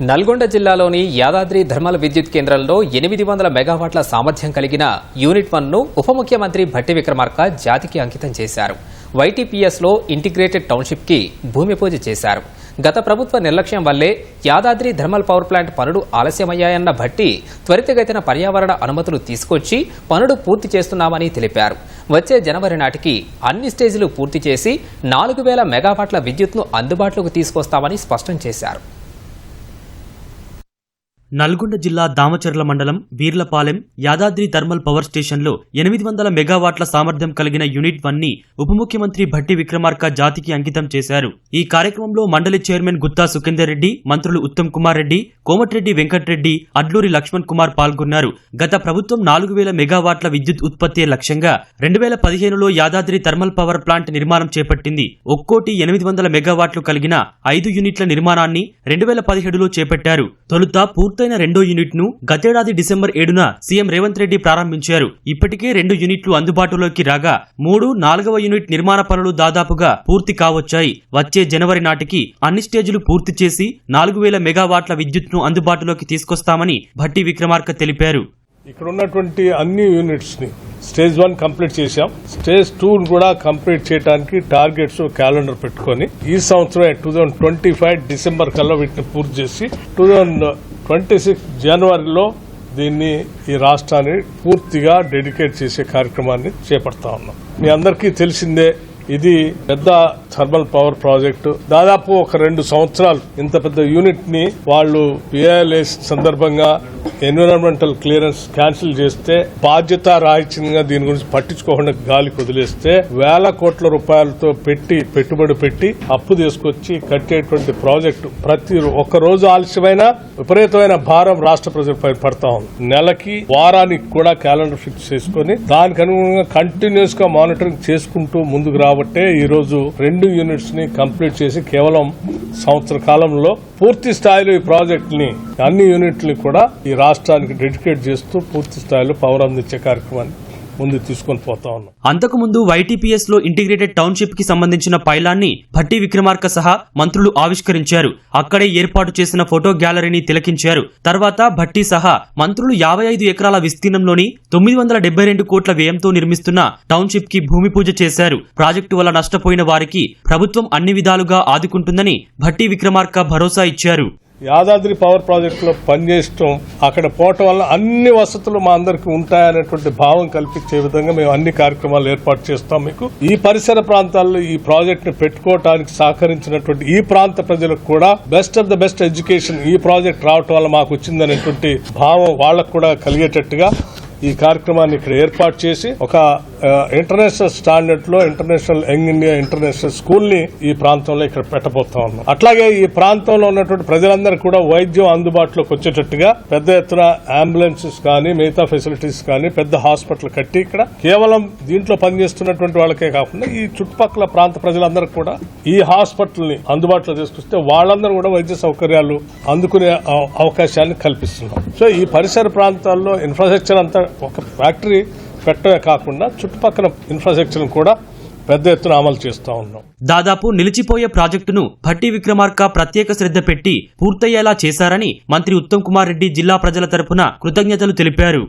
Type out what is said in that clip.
నల్గొండ జిల్లాలోని యాదాద్రి ధర్మల విద్యుత్ కేంద్రంలో ఎనిమిది వందల మెగావాట్ల సామర్థ్యం కలిగిన యూనిట్ వన్ను ఉప ముఖ్యమంత్రి భట్టి విక్రమార్క జాతికి అంకితం చేశారు. వైటీపీఎస్లో ఇంటిగ్రేటెడ్ టౌన్షిప్కి భూమి పూజ చేశారు. గత ప్రభుత్వ నిర్లక్ష్యం వల్లే యాదాద్రి థర్మల్ పవర్ ప్లాంట్ పనులు ఆలస్యమయ్యాయన్న భట్టి త్వరితగతిన పర్యావరణ అనుమతులు తీసుకొచ్చి పనులు పూర్తి చేస్తున్నామని తెలిపారు. వచ్చే జనవరి నాటికి అన్ని స్టేజీలు పూర్తి చేసి నాలుగు వేల మెగావాట్ల విద్యుత్ను అందుబాటులోకి తీసుకొస్తామని స్పష్టం చేశారు. నల్గొండ జిల్లా దామచర్ల మండలం వీర్లపాలెం యాదాద్రి థర్మల్ పవర్ స్టేషన్లో ఎనిమిది వందల మెగావాట్ల సామర్థ్యం కలిగిన యూనిట్ వన్ని ఉప ముఖ్యమంత్రి భట్టి విక్రమార్క జాతికి అంకితం చేశారు. ఈ కార్యక్రమంలో మండలి చైర్మన్ గుత్తా సుఖేందర్ రెడ్డి మంత్రులు ఉత్తమ్ కుమార్ రెడ్డి కోమటిరెడ్డి వెంకటరెడ్డి అడ్లూరి లక్ష్మణ్ కుమార్ పాల్గొన్నారు. గత ప్రభుత్వం నాలుగు వేల మెగావాట్ల విద్యుత్ ఉత్పత్తి లక్ష్యంగా రెండు వేల పదిహేనులో యాదాద్రి థర్మల్ పవర్ ప్లాంట్ నిర్మాణం చేపట్టింది. ఒక్కోటి ఎనిమిది వందల మెగావాట్లు కలిగిన ఐదు యూనిట్ల నిర్మాణాన్ని రెండు వేల పదిహేడులో చేపట్టారు. తొలుత పూర్తి పూర్తయిన రెండో యూనిట్ను గతేడాది డిసెంబర్ ఏడున సీఎం రేవంత్ రెడ్డి ప్రారంభించారు. ఇప్పటికే రెండు యూనిట్లు అందుబాటులోకి రాగా మూడు నాలుగవ యూనిట్ నిర్మాణ పనులు దాదాపుగా పూర్తి కావచ్చాయి. వచ్చే జనవరి నాటికి అన్ని స్టేజీలు పూర్తి చేసి నాలుగు వేల మెగావాట్ల విద్యుత్ను అందుబాటులోకి తీసుకొస్తామని భట్టి విక్రమార్క తెలిపారు. ఇక్కడ ఉన్నటువంటి అన్ని యూనిట్స్ని స్టేజ్ వన్ కంప్లీట్ చేశాం. స్టేజ్ టూ కూడా కంప్లీట్ చేయడానికి టార్గెట్స్ క్యాలెండర్ పెట్టుకొని ఈ సంవత్సరం two thousand twenty five December కల్లా వీటిని పూర్తి చేసి టూ థౌజండ్ ట్వంటీ సిక్స్ జనవరిలో దీన్ని ఈ రాష్ట్రాన్ని పూర్తిగా డెడికేట్ చేసే కార్యక్రమాన్ని చేపడతా ఉన్నాం. మీ అందరికీ తెలిసిందే ఇది పెద్ద థర్మల్ పవర్ ప్రాజెక్టు. దాదాపు ఒక రెండు సంవత్సరాలు ఇంత పెద్ద యూనిట్ని వాళ్ళు పిఐఎల్ఎస్ సందర్భంగా ఎన్విరాన్మెంటల్ క్లియరెన్స్ క్యాన్సిల్ చేస్తే బాధ్యత రాహిత్యంగా దీని గురించి పట్టించుకోకుండా గాలికి వదిలేస్తే వేల కోట్ల రూపాయలతో పెట్టి పెట్టుబడి పెట్టి అప్పు తీసుకొచ్చి కట్టేటువంటి ప్రాజెక్టు. ప్రతి ఒక్క రోజు ఆలస్యమైన విపరీతమైన భారం రాష్ట్ర ప్రజలపై పడతా ఉంది. నెలకి వారానికి కూడా క్యాలెండర్ ఫిక్స్ చేసుకుని దానికి అనుగుణంగా కంటిన్యూస్గా మానిటరింగ్ చేసుకుంటూ ముందుకు రాబట్టే ఈ రోజు రెండు యూనిట్స్ని కంప్లీట్ చేసి కేవలం సంవత్సర కాలంలో పూర్తి స్థాయిలో ఈ ప్రాజెక్ట్ని అన్ని యూనిట్లని కూడా ఈ రాష్ట్రానికి డెడికేట్ చేస్తూ పూర్తి స్థాయిలో పవర్ అందించే కార్యక్రమాన్ని ముందు తీసుకొని పోతా ఉన్నాం. అంతకుముందు వైటీపీఎస్లో ఇంటిగ్రేటెడ్ టౌన్షిప్కి సంబంధించిన పైలాన్ని భట్టి విక్రమార్క సహా మంత్రులు ఆవిష్కరించారు. అక్కడే ఏర్పాటు చేసిన ఫోటో గ్యాలరీని తిలకించారు. తర్వాత భట్టి సహా మంత్రులు యాభై ఐదు ఎకరాల విస్తీర్ణంలోని తొమ్మిది వందల డెబ్బై రెండు కోట్ల వ్యయంతో నిర్మిస్తున్న టౌన్షిప్కి భూమి పూజ చేశారు. ప్రాజెక్టు వల్ల నష్టపోయిన వారికి ప్రభుత్వం అన్ని విధాలుగా ఆదుకుంటుందని భట్టి విక్రమార్క భరోసా ఇచ్చారు. యాదాద్రి పవర్ ప్రాజెక్టులో పనిచేయటం అక్కడ పోవటం వల్ల అన్ని వసతులు మా అందరికి ఉంటాయనేటువంటి భావం కల్పించే విధంగా మేము అన్ని కార్యక్రమాలు ఏర్పాటు చేస్తాం మీకు. ఈ పరిసర ప్రాంతాల్లో ఈ ప్రాజెక్ట్ని సహకరించినటువంటి ఈ ప్రాంత ప్రజలకు కూడా best of the best education ఈ ప్రాజెక్ట్ రావటం వల్ల మాకు వచ్చిందనేటువంటి భావం వాళ్ళకు కూడా కలిగేటట్టుగా ఈ కార్యక్రమాన్ని ఇక్కడ ఏర్పాటు చేసి ఒక ఇంటర్నేషనల్ స్టాండర్డ్లో ఇంటర్నేషనల్ యంగ్ ఇండియా ఇంటర్నేషనల్ స్కూల్ని ఈ ప్రాంతంలో ఇక్కడ పెట్టబోతా ఉన్నాం. అట్లాగే ఈ ప్రాంతంలో ఉన్నటువంటి ప్రజలందరూ కూడా వైద్యం అందుబాటులోకి వచ్చేటట్టుగా పెద్ద ఎత్తున అంబులెన్సెస్ కానీ మిగతా ఫెసిలిటీస్ కానీ పెద్ద హాస్పిటల్ కట్టి ఇక్కడ కేవలం దీంట్లో పనిచేస్తున్నటువంటి వాళ్ళకే కాకుండా ఈ చుట్టుపక్కల ప్రాంత ప్రజలందరూ కూడా ఈ హాస్పిటల్ని అందుబాటులో తీసుకొస్తే వాళ్ళందరూ కూడా వైద్య సౌకర్యాలు అందుకునే అవ- అవకాశాన్ని కల్పిస్తున్నాం సో ఈ పరిసర ప్రాంతాల్లో ఇన్ఫ్రాస్ట్రక్చర్ అంతా ఒక ఫ్యాక్టరీ పెట్టడమే కాకుండా చుట్టుపక్కల ఇన్ఫ్రాస్ట్రక్చర్ కూడా పెద్ద ఎత్తున అమలు చేస్తూ ఉన్నాం. దాదాపు నిలిచిపోయే ప్రాజెక్టును భట్టి విక్రమార్క ప్రత్యేక శ్రద్ధ పెట్టి పూర్తయ్యేలా చేశారని మంత్రి ఉత్తమ్ కుమార్ రెడ్డి జిల్లా ప్రజల తరపున కృతజ్ఞతలు తెలిపారు.